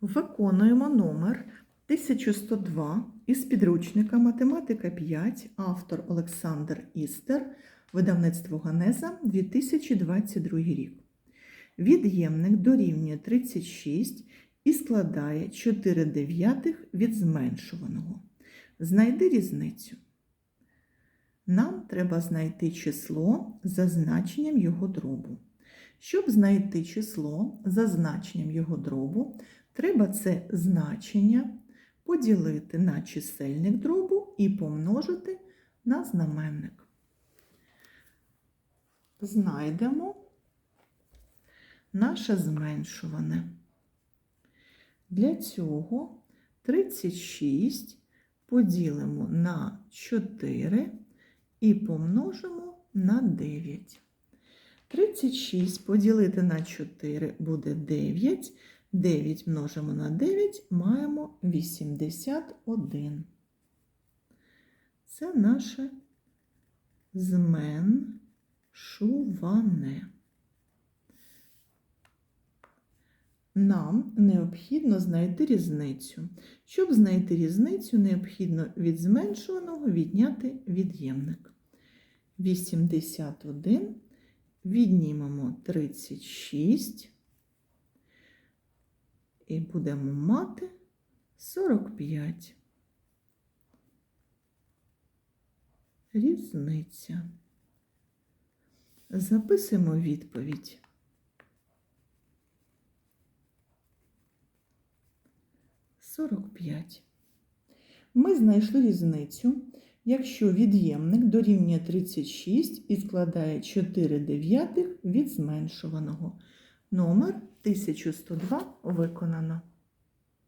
Виконуємо номер 1102 із підручника Математика 5, автор Олександр Істер, видавництво Ганеза 2022 рік. Від'ємник дорівнює 36 і складає 4 дев'ятих від зменшуваного. Знайди різницю. Нам треба знайти число за значенням його дробу. Щоб знайти число за значенням його дробу, треба це значення поділити на чисельник дробу і помножити на знаменник. Знайдемо наше зменшуване. Для цього 36 поділимо на 4 і помножимо на 9. 36 поділити на 4 буде 9. 9 множимо на 9, маємо 81. Це наше зменшуване. Нам необхідно знайти різницю. Щоб знайти різницю, необхідно від зменшуваного відняти від'ємник. 81 віднімемо 36 і будемо мати 45. Різниця. Записуємо відповідь. Сорок п'ять. Ми знайшли різницю, якщо від'ємник дорівнює 36 і складає 4 дев'ятих від зменшуваного. Номер 1102 виконано.